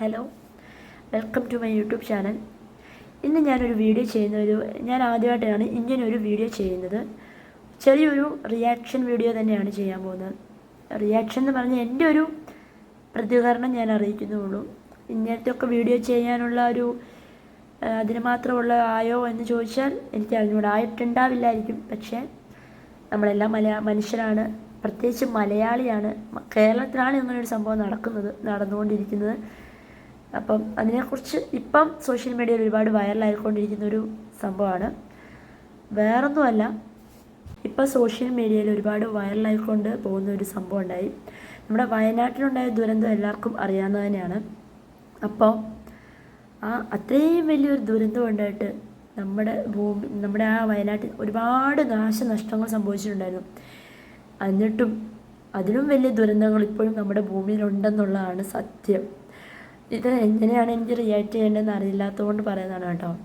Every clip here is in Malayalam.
Hello welcome to my YouTube channel. ഇന്ന് ഞാനൊരു വീഡിയോ ചെയ്യുന്ന ഒരു ഞാൻ ആദ്യമായിട്ടാണ് ഇങ്ങനെ ഒരു വീഡിയോ ചെയ്യുന്നത്. ചെറിയൊരു റിയാക്ഷൻ വീഡിയോ തന്നെയാണ് ചെയ്യാൻ പോകുന്നത്. റിയാക്ഷൻ എന്ന് പറഞ്ഞാൽ എന്റെ ഒരു പ്രതികരണം ഞാൻ അറിയിക്കുന്നുള്ളൂ. ഇങ്ങനത്തെ ഒക്കെ വീഡിയോ ചെയ്യാനുള്ള ഒരു അതിന് മാത്രമുള്ള ആയോ എന്ന് ചോദിച്ചാൽ എനിക്ക് അതിനോട് ആയിട്ടുണ്ടാവില്ലായിരിക്കും. പക്ഷേ നമ്മളെല്ലാം മലയാ മനുഷ്യരാണ്. പ്രത്യേകിച്ച് മലയാളിയാണ്. കേരളത്തിലാണ് ഇങ്ങനെ ഒരു സംഭവം നടക്കുന്നത് നടന്നുകൊണ്ടിരിക്കുന്നത്. അപ്പം അതിനെക്കുറിച്ച് ഇപ്പം സോഷ്യൽ മീഡിയയിൽ ഒരുപാട് വൈറലായിക്കൊണ്ടിരിക്കുന്ന ഒരു സംഭവമാണ്. വേറൊന്നുമല്ല ഇപ്പം സോഷ്യൽ മീഡിയയിൽ ഒരുപാട് വൈറലായിക്കൊണ്ട് പോകുന്ന ഒരു സംഭവം ഉണ്ടായി നമ്മുടെ വയനാട്ടിലുണ്ടായ ദുരന്തം എല്ലാവർക്കും അറിയാവുന്നത് തന്നെയാണ്. അപ്പോൾ ആ അത്രയും വലിയൊരു ദുരന്തം ഉണ്ടായിട്ട് നമ്മുടെ ഭൂമി നമ്മുടെ ആ വയനാട്ടിൽ ഒരുപാട് നാശനഷ്ടങ്ങൾ സംഭവിച്ചിട്ടുണ്ടായിരുന്നു. എന്നിട്ടും അതിലും വലിയ ദുരന്തങ്ങൾ ഇപ്പോഴും നമ്മുടെ ഭൂമിയിലുണ്ടെന്നുള്ളതാണ് സത്യം. ഇത് എങ്ങനെയാണ് എനിക്ക് റിയാക്ട് ചെയ്യേണ്ടതെന്ന് അറിയില്ലാത്തതുകൊണ്ട് പറയുന്നതാണ് കേട്ടോ.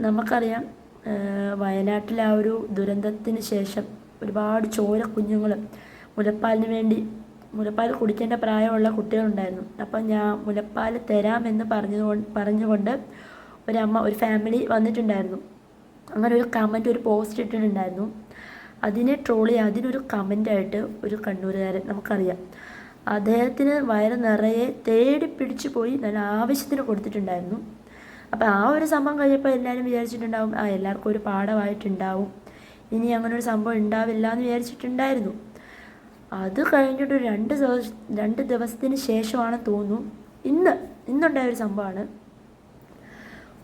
നമുക്കറിയാം വയനാട്ടിലെ ആ ഒരു ദുരന്തത്തിന് ശേഷം ഒരുപാട് ചോര കുഞ്ഞുങ്ങൾ മുലപ്പാലിന് വേണ്ടി മുലപ്പാൽ കുടിക്കേണ്ട പ്രായമുള്ള കുട്ടികളുണ്ടായിരുന്നു. അപ്പം ഞാൻ മുലപ്പാൽ തരാമെന്ന് പറഞ്ഞു പറഞ്ഞുകൊണ്ട് ഒരമ്മ ഒരു ഫാമിലി വന്നിട്ടുണ്ടായിരുന്നു. അങ്ങനെ ഒരു കമന്റ് ഒരു പോസ്റ്റ് ഇട്ടിട്ടുണ്ടായിരുന്നു. അതിനെ ട്രോളി അതിനൊരു കമന്റായിട്ട് ഒരു കണ്ണൂരുകാരൻ നമുക്കറിയാം. അദ്ദേഹത്തിന് വയറ് നിറയെ തേടി പിടിച്ചു പോയി നല്ല ആവശ്യത്തിന് കൊടുത്തിട്ടുണ്ടായിരുന്നു. അപ്പോൾ ആ ഒരു സംഭവം കഴിഞ്ഞപ്പോൾ എല്ലാവരും വിചാരിച്ചിട്ടുണ്ടാവും ആ എല്ലാവർക്കും ഒരു പാഠമായിട്ടുണ്ടാവും. ഇനി അങ്ങനെ ഒരു സംഭവം ഉണ്ടാവില്ല എന്ന് വിചാരിച്ചിട്ടുണ്ടായിരുന്നു. അത് കഴിഞ്ഞിട്ട് രണ്ട് ദിവസം രണ്ട് ദിവസത്തിന് ശേഷമാണ് തോന്നുന്നു ഇന്ന് ഇന്നുണ്ടായ ഒരു സംഭവമാണ്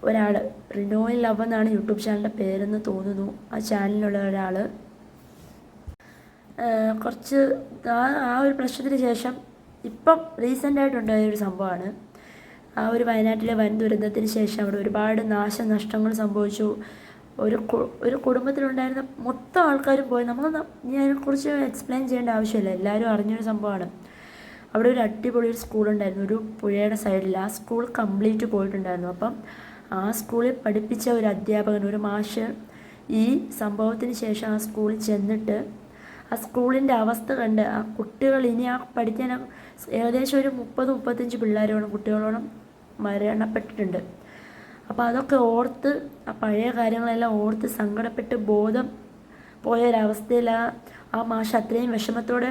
ഒരാൾ റിനോയിൽ ലവ് എന്നാണ് യൂട്യൂബ് ചാനലിന്റെ പേരെന്ന് തോന്നുന്നു. ആ ചാനലിലുള്ള ഒരാൾ കുറച്ച് ആ ഒരു പ്രശ്നത്തിന് ശേഷം ഇപ്പം റീസെന്റായിട്ടുണ്ടായ ഒരു സംഭവമാണ്. ആ ഒരു വയനാട്ടിലെ വൻ ദുരന്തത്തിന് ശേഷം അവിടെ ഒരുപാട് നാശനഷ്ടങ്ങൾ സംഭവിച്ചു. ഒരു ഒരു കുടുംബത്തിലുണ്ടായിരുന്ന മൊത്തം ആൾക്കാരും പോയി. നമ്മൾ ഞാൻ അതിനെക്കുറിച്ച് എക്സ്പ്ലെയിൻ ചെയ്യേണ്ട ആവശ്യമില്ല. എല്ലാവരും അറിഞ്ഞൊരു സംഭവമാണ്. അവിടെ ഒരു അടിപൊളി ഒരു സ്കൂളുണ്ടായിരുന്നു. ഒരു പുഴയുടെ സൈഡിൽ ആ സ്കൂൾ കംപ്ലീറ്റ് പോയിട്ടുണ്ടായിരുന്നു. അപ്പം ആ സ്കൂളിൽ പഠിപ്പിച്ച ഒരു അധ്യാപകൻ ഒരു മാഷ് ഈ സംഭവത്തിന് ശേഷം ആ സ്കൂളിൽ ചെന്നിട്ട് ആ സ്കൂളിന്റെ അവസ്ഥ കണ്ട് ആ കുട്ടികൾ ഇനി ആ പഠിക്കാൻ ഏകദേശം ഒരു മുപ്പത് മുപ്പത്തഞ്ച് പിള്ളേരോളം കുട്ടികളോളം മരണപ്പെട്ടിട്ടുണ്ട്. അപ്പോൾ അതൊക്കെ ഓർത്ത് ആ പഴയ കാര്യങ്ങളെല്ലാം ഓർത്ത് സങ്കടപ്പെട്ട് ബോധം പോയ ഒരവസ്ഥയിൽ ആ ആ മാഷ് അത്രയും വിഷമത്തോടെ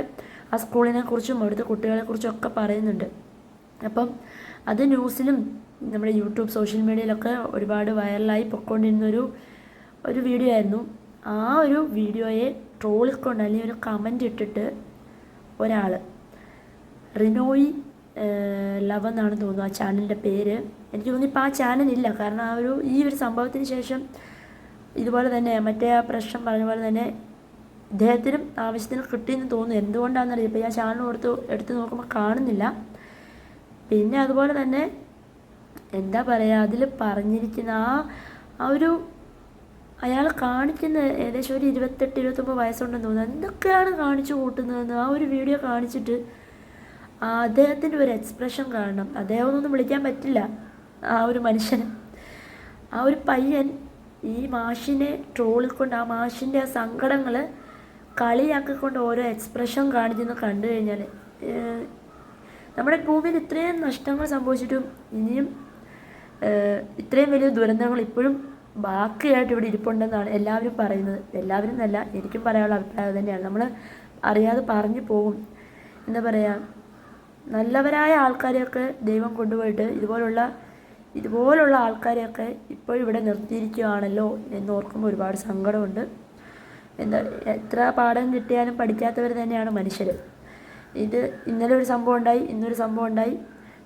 ആ സ്കൂളിനെ കുറിച്ചും അവിടുത്തെ കുട്ടികളെ കുറിച്ചും ഒക്കെ പറയുന്നുണ്ട്. അപ്പം അത് ന്യൂസിലും നമ്മുടെ യൂട്യൂബ് സോഷ്യൽ മീഡിയയിലൊക്കെ ഒരുപാട് വൈറലായി പൊക്കോണ്ടിരുന്നൊരു ഒരു വീഡിയോ ആയിരുന്നു. ആ ഒരു വീഡിയോയെ ട്രോളിക്കൊണ്ട് അല്ലെങ്കിൽ ഒരു കമന്റ് ഇട്ടിട്ട് ഒരാൾ റിനോയി ലവ് എന്നാണ് തോന്നുന്നു ആ ചാനലിന്റെ പേര്. എനിക്ക് തോന്നുന്നു ആ ഇല്ല. കാരണം ആ ഒരു ഈ ഒരു സംഭവത്തിന് ശേഷം ഇതുപോലെ തന്നെ മറ്റേ ആ പ്രശ്നം പറഞ്ഞ പോലെ തന്നെ ഇദ്ദേഹത്തിനും ആവശ്യത്തിന് കിട്ടിയെന്ന് തോന്നുന്നു. എന്തുകൊണ്ടാണെന്നറിയാം ഇപ്പോൾ ഞാൻ ചാനൽ കൊടുത്ത് എടുത്ത് നോക്കുമ്പോൾ കാണുന്നില്ല. പിന്നെ അതുപോലെ തന്നെ എന്താ പറയുക അതിൽ പറഞ്ഞിരിക്കുന്ന ആ ആ ഒരു അയാൾ കാണിക്കുന്ന ഏകദേശം ഒരു ഇരുപത്തെട്ട് ഇരുപത്തൊമ്പത് വയസ്സുണ്ടെന്ന് തോന്നുന്നു. എന്തൊക്കെയാണ് കാണിച്ചു കൂട്ടുന്നതെന്ന് ആ ഒരു വീഡിയോ കാണിച്ചിട്ട് അദ്ദേഹത്തിന്റെ ഒരു എക്സ്പ്രഷൻ കാണണം. അദ്ദേഹം ഒന്നും വിളിക്കാൻ പറ്റില്ല ആ ഒരു മനുഷ്യന്. ആ ഒരു പയ്യൻ ഈ മാഷിനെ ട്രോളിക്കൊണ്ട് ആ മാഷിന്റെ ആ സങ്കടങ്ങൾ കളിയാക്കിക്കൊണ്ട് ഓരോ എക്സ്പ്രഷൻ കാണിച്ചെന്ന് കണ്ടു കഴിഞ്ഞാൽ നമ്മുടെ ഭൂമിയിൽ ഇത്രയും നഷ്ടങ്ങൾ സംഭവിച്ചിട്ടും ഇനിയും ഇത്രയും വലിയ ദുരന്തങ്ങൾ ഇപ്പോഴും ബാക്കിയായിട്ട് ഇവിടെ ഇരിപ്പുണ്ടെന്നാണ് എല്ലാവരും പറയുന്നത്. എല്ലാവരും എന്നല്ല എനിക്കും പറയാനുള്ള അഭിപ്രായം തന്നെയാണ്. നമ്മൾ അറിയാതെ പറഞ്ഞു പോകും. എന്താ പറയുക നല്ലവരായ ആൾക്കാരെയൊക്കെ ദൈവം കൊണ്ടുപോയിട്ട് ഇതുപോലുള്ള ഇതുപോലുള്ള ആൾക്കാരെയൊക്കെ ഇപ്പോൾ ഇവിടെ നിർത്തിയിരിക്കുകയാണല്ലോ എന്ന് ഓർക്കുമ്പോൾ ഒരുപാട് സങ്കടമുണ്ട്. എന്താ എത്ര പാഠം കിട്ടിയാലും പഠിക്കാത്തവർ തന്നെയാണ് മനുഷ്യർ ഇത് ഇന്നലെ ഒരു സംഭവം ഉണ്ടായി ഇന്നൊരു സംഭവം ഉണ്ടായി.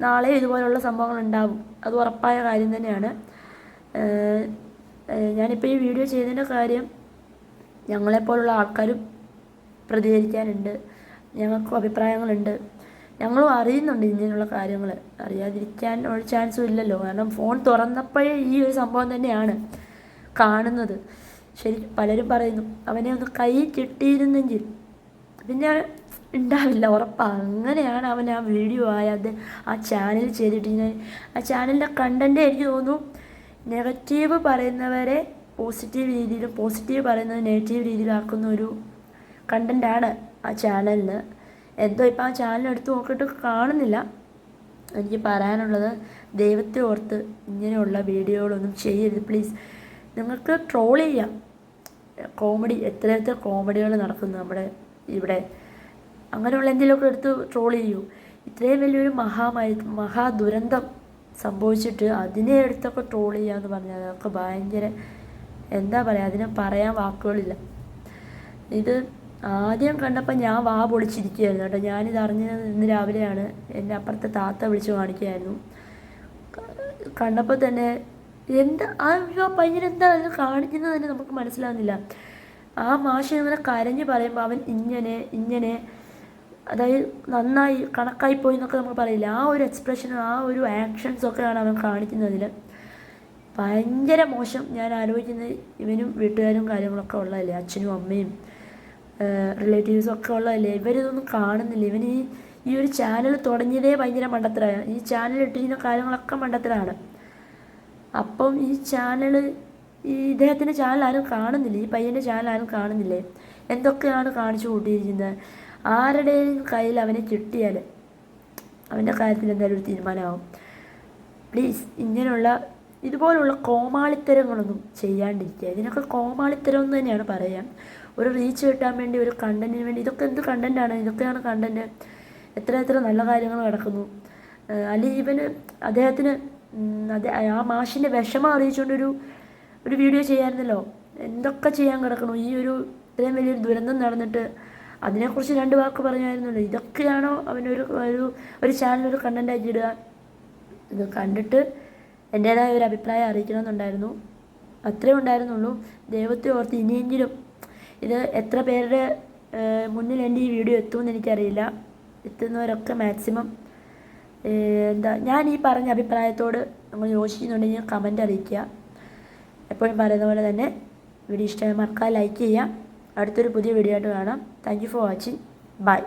നാളെ ഇതുപോലുള്ള സംഭവങ്ങൾ ഉണ്ടാവും. അത് ഉറപ്പായ കാര്യം തന്നെയാണ്. ഞാനിപ്പോൾ ഈ വീഡിയോ ചെയ്തതിന്റെ കാര്യം ഞങ്ങളെപ്പോലുള്ള ആൾക്കാരും പ്രതികരിക്കാനുണ്ട്. ഞങ്ങൾക്കും അഭിപ്രായങ്ങളുണ്ട്. ഞങ്ങളും അറിയുന്നുണ്ട് ഇങ്ങനെയുള്ള കാര്യങ്ങൾ അറിയാതിരിക്കാൻ ഒരു ചാൻസും ഇല്ലല്ലോ. കാരണം ഫോൺ തുറന്നപ്പോഴേ ഈ ഒരു സംഭവം തന്നെയാണ് കാണുന്നത്. ശരി പലരും പറയുന്നു അവനെ ഒന്ന് കൈ കിട്ടിയിരുന്നെങ്കിൽ പിന്നെ ഉണ്ടാവില്ല ഉറപ്പാണ് അങ്ങനെയാണ് അവൻ ആ വീഡിയോ ആയത് ആ ചാനൽ ചെയ്തിട്ട് ആ ചാനലിന്റെ കണ്ടന്റ് എനിക്ക് തോന്നുന്നു നെഗറ്റീവ് പറയുന്നവരെ പോസിറ്റീവ് രീതിയിലും പോസിറ്റീവ് പറയുന്നത് നെഗറ്റീവ് രീതിയിലാക്കുന്ന ഒരു കണ്ടന്റാണ് ആ ചാനലിന് എന്തോ ഇപ്പം ആ ചാനൽ എടുത്ത് നോക്കിയിട്ട് കാണുന്നില്ല. എനിക്ക് പറയാനുള്ളത് ദൈവത്തെ ഓർത്ത് ഇങ്ങനെയുള്ള വീഡിയോകളൊന്നും ചെയ്യരുത്. പ്ലീസ് നിങ്ങൾക്ക് ട്രോൾ ചെയ്യാം. കോമഡി എത്ര എത്ര കോമഡികൾ നടക്കുന്നു നമ്മുടെ ഇവിടെ. അങ്ങനെയുള്ള എന്തെങ്കിലുമൊക്കെ എടുത്ത് ട്രോൾ ചെയ്യൂ. ഇത്രയും വലിയൊരു മഹാമാരി മഹാദുരന്തം സംഭവിച്ചിട്ട് അതിനെ എടുത്തൊക്കെ ട്രോൾ ചെയ്യുക എന്ന് പറഞ്ഞാൽ അതൊക്കെ ഭയങ്കര എന്താ പറയുക അതിനെ പറയാൻ വാക്കുകളില്ല. ഇത് ആദ്യം കണ്ടപ്പോൾ ഞാൻ വാ പൊളിച്ചിരിക്കുകയായിരുന്നു കേട്ടോ. ഞാനിത് അറിഞ്ഞത് ഇന്ന് രാവിലെയാണ്. എന്റെ അപ്പുറത്തെ താത്ത വിളിച്ചു കാണിക്കുകയായിരുന്നു. കണ്ടപ്പോൾ തന്നെ എന്താ ആ ആ പയ്യനെന്താ അത് കാണിക്കുന്നത് തന്നെ നമുക്ക് മനസ്സിലാവുന്നില്ല. ആ മാഷ് ഇങ്ങനെ കരഞ്ഞ് പറയുമ്പോൾ അവൻ ഇങ്ങനെ ഇങ്ങനെ അതായത് നന്നായി കണക്കായി പോയി എന്നൊക്കെ നമുക്ക് പറയില്ല ആ ഒരു എക്സ്പ്രഷനും ആ ഒരു ആക്ഷൻസൊക്കെയാണ് അവൻ കാണിക്കുന്നതിൽ. ഭയങ്കര മോശം ഞാൻ ആലോചിക്കുന്നത് ഇവനും വീട്ടുകാരും കാര്യങ്ങളൊക്കെ ഉള്ളതല്ലേ അച്ഛനും അമ്മയും റിലേറ്റീവ്സും ഒക്കെ ഉള്ളതല്ലേ? ഇവരിതൊന്നും കാണുന്നില്ല. ഇവൻ ഈ ഈ ഒരു ചാനൽ തുടങ്ങിയതേ ഭയങ്കര മണ്ടത്തരാണ് ഈ ചാനൽ ഇട്ടിരിക്കുന്ന കാര്യങ്ങളൊക്കെ മണ്ടത്തരാണ്. അപ്പം ഈ ചാനൽ ഈ ഇദ്ദേഹത്തിന്റെ ചാനൽ ആരും കാണുന്നില്ല. ഈ പയ്യന്റെ ചാനൽ ആരും കാണുന്നില്ലേ? എന്തൊക്കെയാണ് കാണിച്ചു കൂട്ടിയിരിക്കുന്നത്? ആരുടെയും കയ്യിൽ അവനെ കിട്ടിയാൽ അവന്റെ കാര്യത്തിൽ എന്തായാലും ഒരു തീരുമാനമാവും. പ്ലീസ് ഇങ്ങനെയുള്ള ഇതുപോലുള്ള കോമാളിത്തരങ്ങളൊന്നും ചെയ്യാണ്ടിരിക്കുക. ഇതിനൊക്കെ കോമാളിത്തരം എന്ന് തന്നെയാണ് പറയാം. ഒരു റീച്ച് കിട്ടാൻ വേണ്ടി ഒരു കണ്ടന്റിന് വേണ്ടി ഇതൊക്കെ എന്ത് കണ്ടന്റാണ് ഇതൊക്കെയാണ് കണ്ടന്റ് എത്ര എത്ര നല്ല കാര്യങ്ങൾ നടക്കുന്നു. അല്ലെങ്കിൽ ഇവന് അദ്ദേഹത്തിന് ആ മാഷിന്റെ വിഷമം അറിയിച്ചുകൊണ്ടൊരു ഒരു വീഡിയോ ചെയ്യാമായിരുന്നല്ലോ എന്തൊക്കെ ചെയ്യാൻ കിടക്കണു ഈ ഒരു ഇത്രയും വലിയൊരു ദുരന്തം നടന്നിട്ട് അതിനെക്കുറിച്ച് രണ്ട് വാക്ക് പറഞ്ഞായിരുന്നല്ലോ. ഇതൊക്കെയാണോ അവനൊരു ഒരു ഒരു ചാനൽ ഒരു ആക്കി ഇടുക? ഇത് കണ്ടിട്ട് എന്റേതായ ഒരു അഭിപ്രായം അറിയിക്കണമെന്നുണ്ടായിരുന്നു. അത്രേ ഉണ്ടായിരുന്നുള്ളൂ. ദൈവത്തെ ഓർത്ത് ഇനിയെങ്കിലും ഇത് എത്ര പേരുടെ മുന്നിൽ എന്റെ ഈ വീഡിയോ എത്തുമെന്ന് എനിക്കറിയില്ല. എത്തുന്നവരൊക്കെ മാക്സിമം എന്താ ഞാൻ ഈ പറഞ്ഞ അഭിപ്രായത്തോട് നിങ്ങൾ യോജിക്കുന്നുണ്ടെങ്കിൽ കമന്റ് അറിയിക്കുക. എപ്പോഴും പറയുന്ന പോലെ തന്നെ വീഡിയോ ഇഷ്ടമായി മറക്കാൻ ലൈക്ക് ചെയ്യുക. അടുത്തൊരു പുതിയ വീഡിയോ ആയിട്ട് കാണാം. Thank for watching bye